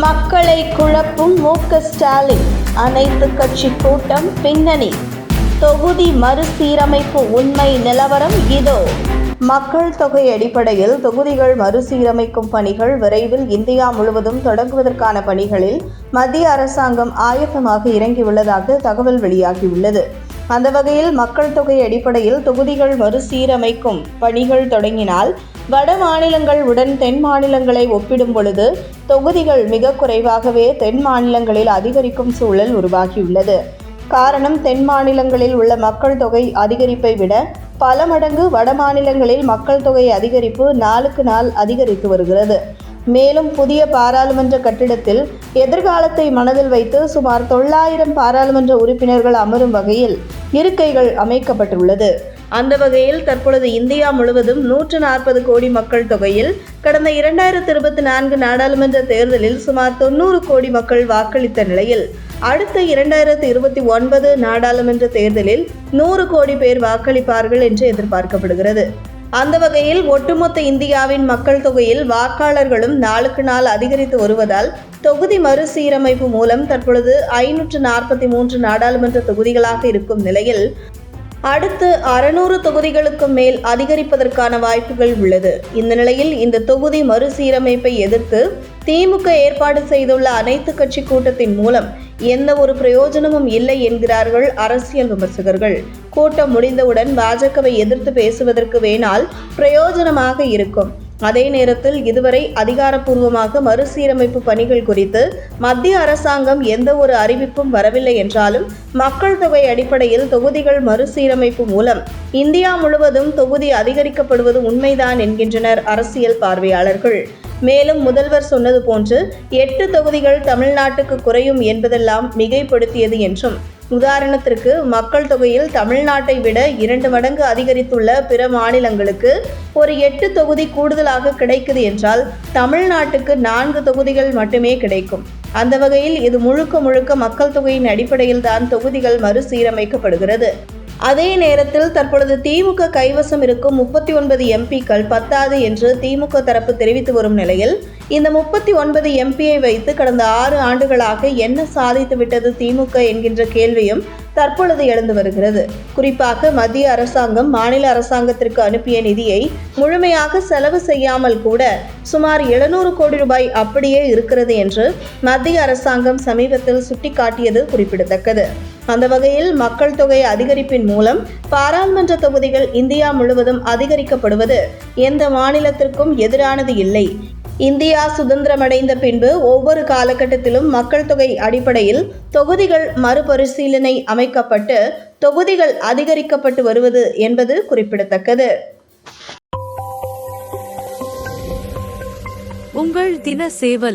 மக்களை குழப்பும் மு க ஸ்டாலின். அனைத்து கட்சி கூட்டம் பின்னணி. தொகுதி மறுசீரமைப்பு உண்மை நிலவரம் இதோ. மக்கள் தொகை அடிப்படையில் தொகுதிகள் மறுசீரமைக்கும் பணிகள் விரைவில் இந்தியா முழுவதும் தொடங்குவதற்கான பணிகளில் மத்திய அரசாங்கம் ஆயத்தமாக இறங்கியுள்ளதாக தகவல் வெளியாகியுள்ளது. அந்த வகையில் மக்கள் தொகை அடிப்படையில் தொகுதிகள் மறுசீரமைக்கும் பணிகள் தொடங்கினால் வட மாநிலங்கள் உடன் தென் மாநிலங்களை ஒப்பிடும் பொழுது தொகுதிகள் மிக குறைவாகவே தென் மாநிலங்களில் அதிகரிக்கும் சூழல் உருவாகியுள்ளது. காரணம் தென் மாநிலங்களில் உள்ள மக்கள் தொகை அதிகரிப்பை விட பல மடங்கு வட மாநிலங்களில் மக்கள் தொகை அதிகரிப்பு நாளுக்கு நாள் அதிகரித்து வருகிறது. மேலும் புதிய பாராளுமன்ற கட்டிடத்தில் எதிர்காலத்தை மனதில் வைத்து சுமார் தொள்ளாயிரம் பாராளுமன்ற உறுப்பினர்கள் அமரும் வகையில் இருக்கைகள் அமைக்கப்பட்டுள்ளது. அந்த வகையில் தற்பொழுது இந்தியா முழுவதும் நூற்று நாற்பது கோடி மக்கள் தொகையில் கடந்த இரண்டாயிரத்தி இருபத்தி நான்கு நாடாளுமன்ற தேர்தலில் சுமார் தொண்ணூறு கோடி மக்கள் வாக்களித்த நிலையில் அடுத்த இரண்டாயிரத்து இருபத்தி ஒன்பது நாடாளுமன்ற தேர்தலில் நூறு கோடி பேர் வாக்களிப்பார்கள் என்று எதிர்பார்க்கப்படுகிறது. அந்த வகையில் ஒட்டுமொத்த இந்தியாவின் மக்கள் தொகையில் வாக்காளர்களும் நாளுக்கு நாள் அதிகரித்து வருவதால் தொகுதி மறுசீரமைப்பு மூலம் தற்பொழுது ஐநூற்று நாற்பத்தி மூன்று நாடாளுமன்ற தொகுதிகளாக இருக்கும் நிலையில் அடுத்து அறுநூறு தொகுதிகளுக்கு மேல் அதிகரிப்பதற்கான வாய்ப்புகள் உள்ளது. இந்த நிலையில் இந்த தொகுதி மறுசீரமைப்பை எதிர்த்து திமுக ஏற்பாடு செய்துள்ள அனைத்து கட்சி கூட்டத்தின் மூலம் எந்த ஒரு பிரயோஜனமும் இல்லை என்கிறார்கள் அரசியல் விமர்சகர்கள். கூட்டம் முடிந்தவுடன் பாஜகவை எதிர்த்து பேசுவதற்கு வேணால் பிரயோஜனமாக இருக்கும். அதே நேரத்தில் இதுவரை அதிகாரப்பூர்வமாக மறுசீரமைப்பு பணிகள் குறித்து மத்திய அரசாங்கம் எந்த ஒரு அறிவிப்பும் வரவில்லை என்றாலும் மக்கள் தொகை அடிப்படையில் தொகுதிகள் மறுசீரமைப்பு மூலம் இந்தியா முழுவதும் தொகுதி அதிகரிக்கப்படுவது உண்மைதான் என்கின்றனர் அரசியல் பார்வையாளர்கள். மேலும் முதல்வர் சொன்னது போன்று எட்டு தொகுதிகள் தமிழ்நாட்டுக்கு குறையும் என்பதெல்லாம் மிகைப்படுத்தியது என்றும் உதாரணத்திற்கு மக்கள் தொகையில் தமிழ்நாட்டை விட இரண்டு மடங்கு அதிகரித்துள்ள பிற மாநிலங்களுக்கு ஒரு எட்டு தொகுதி கூடுதலாக கிடைக்குது என்றால் தமிழ்நாட்டுக்கு நான்கு தொகுதிகள் மட்டுமே கிடைக்கும். அந்த வகையில் இது முழுக்க முழுக்க மக்கள் தொகையின் அடிப்படையில் தான் தொகுதிகள் மறுசீரமைக்கப்படுகிறது. அதே நேரத்தில் தற்பொழுது திமுக கைவசம் இருக்கும் முப்பத்தி ஒன்பது எம்பிக்கள் பத்தாது என்று திமுக தரப்பு தெரிவித்து வரும் நிலையில் இந்த முப்பத்தி ஒன்பது எம்பியை வைத்து கடந்த ஆறு ஆண்டுகளாக என்ன சாதித்து விட்டது திமுக என்கின்ற கேள்வியும் தற்பொழுது எழுந்து வருகிறது. குறிப்பாக மத்திய அரசாங்கம் மாநில அரசாங்கத்திற்கு அனுப்பிய நிதியை முழுமையாக செலவு செய்யாமல் கூட சுமார் எழுநூறு கோடி ரூபாய் அப்படியே இருக்கிறது என்று மத்திய அரசாங்கம் சமீபத்தில் சுட்டிக்காட்டியது குறிப்பிடத்தக்கது. அந்த வகையில் மக்கள் தொகை அதிகரிப்பின் மூலம் பாராளுமன்ற தொகுதிகள் இந்தியா முழுவதும் அதிகரிக்கப்படுவது எந்த மாநிலத்திற்கும் எதிரானது இல்லை. இந்தியா சுதந்திரமடைந்த பின்பு ஒவ்வொரு காலகட்டத்திலும் மக்கள் தொகை அடிப்படையில் தொகுதிகள் மறுபரிசீலனை அமைக்கப்பட்டு தொகுதிகள் அதிகரிக்கப்பட்டு வருவது என்பது குறிப்பிடத்தக்கது. உங்கள் தின சேவல்